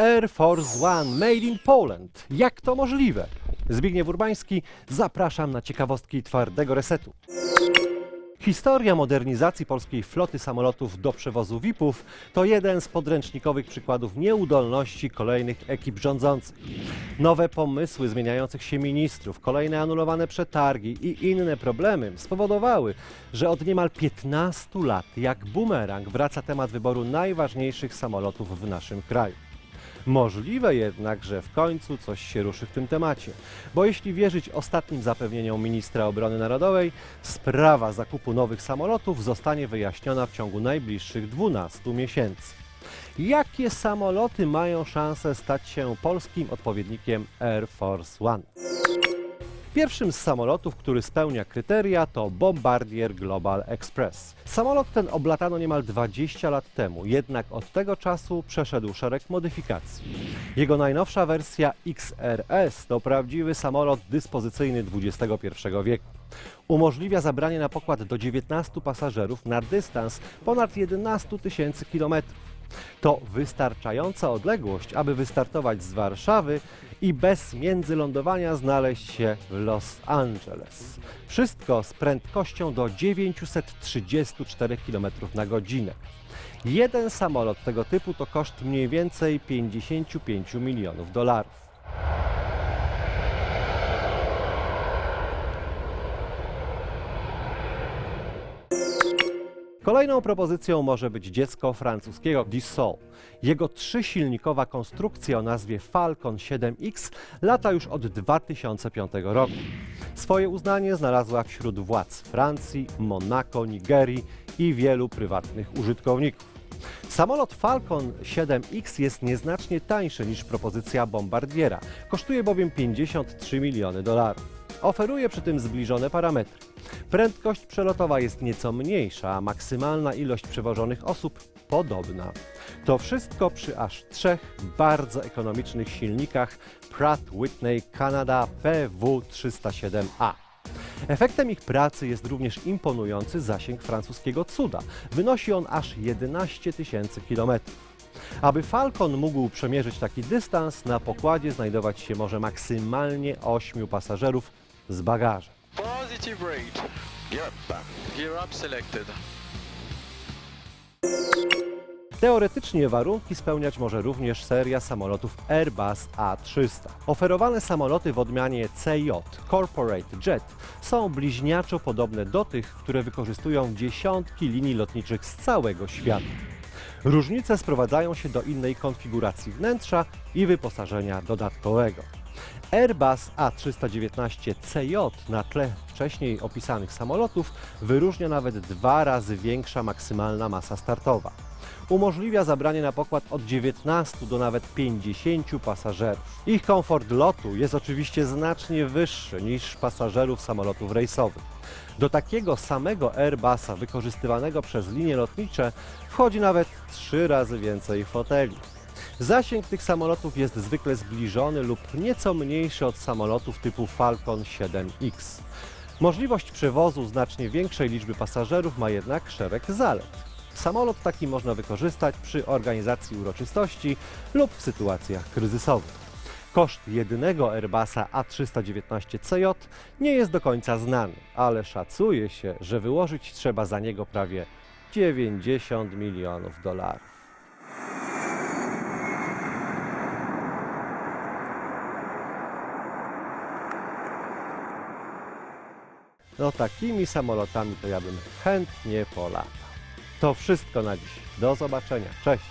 Air Force One Made in Poland. Jak to możliwe? Zbigniew Urbański, zapraszam na ciekawostki twardego resetu. Historia modernizacji polskiej floty samolotów do przewozu VIP-ów to jeden z podręcznikowych przykładów nieudolności kolejnych ekip rządzących. Nowe pomysły zmieniających się ministrów, kolejne anulowane przetargi i inne problemy spowodowały, że od niemal 15 lat jak bumerang wraca temat wyboru najważniejszych samolotów w naszym kraju. Możliwe jednak, że w końcu coś się ruszy w tym temacie, bo jeśli wierzyć ostatnim zapewnieniom ministra obrony narodowej, sprawa zakupu nowych samolotów zostanie wyjaśniona w ciągu najbliższych 12 miesięcy. Jakie samoloty mają szansę stać się polskim odpowiednikiem Air Force One? Pierwszym z samolotów, który spełnia kryteria, to Bombardier Global Express. Samolot ten oblatano niemal 20 lat temu, jednak od tego czasu przeszedł szereg modyfikacji. Jego najnowsza wersja XRS to prawdziwy samolot dyspozycyjny XXI wieku. Umożliwia zabranie na pokład do 19 pasażerów na dystans ponad 11 tysięcy kilometrów. To wystarczająca odległość, aby wystartować z Warszawy i bez międzylądowania znaleźć się w Los Angeles. Wszystko z prędkością do 934 km na godzinę. Jeden samolot tego typu to koszt mniej więcej 55 milionów dolarów. Kolejną propozycją może być dziecko francuskiego Dassault. Jego trzysilnikowa konstrukcja o nazwie Falcon 7X lata już od 2005 roku. Swoje uznanie znalazła wśród władz Francji, Monako, Nigerii i wielu prywatnych użytkowników. Samolot Falcon 7X jest nieznacznie tańszy niż propozycja Bombardiera. Kosztuje bowiem 53 miliony dolarów. Oferuje przy tym zbliżone parametry. Prędkość przelotowa jest nieco mniejsza, a maksymalna ilość przewożonych osób podobna. To wszystko przy aż trzech bardzo ekonomicznych silnikach Pratt Whitney Canada PW307A. Efektem ich pracy jest również imponujący zasięg francuskiego cuda. Wynosi on aż 11 tysięcy kilometrów. Aby Falcon mógł przemierzyć taki dystans, na pokładzie znajdować się może maksymalnie 8 pasażerów z bagażem. Positive rate. Yep. Gear up selected. Teoretycznie warunki spełniać może również seria samolotów Airbus A300. Oferowane samoloty w odmianie CJ Corporate Jet są bliźniaczo podobne do tych, które wykorzystują dziesiątki linii lotniczych z całego świata. Różnice sprowadzają się do innej konfiguracji wnętrza i wyposażenia dodatkowego. Airbus A319 CJ na tle wcześniej opisanych samolotów wyróżnia nawet dwa razy większa maksymalna masa startowa. Umożliwia zabranie na pokład od 19 do nawet 50 pasażerów. Ich komfort lotu jest oczywiście znacznie wyższy niż pasażerów samolotów rejsowych. Do takiego samego Airbusa wykorzystywanego przez linie lotnicze wchodzi nawet trzy razy więcej foteli. Zasięg tych samolotów jest zwykle zbliżony lub nieco mniejszy od samolotów typu Falcon 7X. Możliwość przewozu znacznie większej liczby pasażerów ma jednak szereg zalet. Samolot taki można wykorzystać przy organizacji uroczystości lub w sytuacjach kryzysowych. Koszt jedynego Airbusa A319CJ nie jest do końca znany, ale szacuje się, że wyłożyć trzeba za niego prawie 90 milionów dolarów. No takimi samolotami to ja bym chętnie polatał. To wszystko na dziś. Do zobaczenia. Cześć.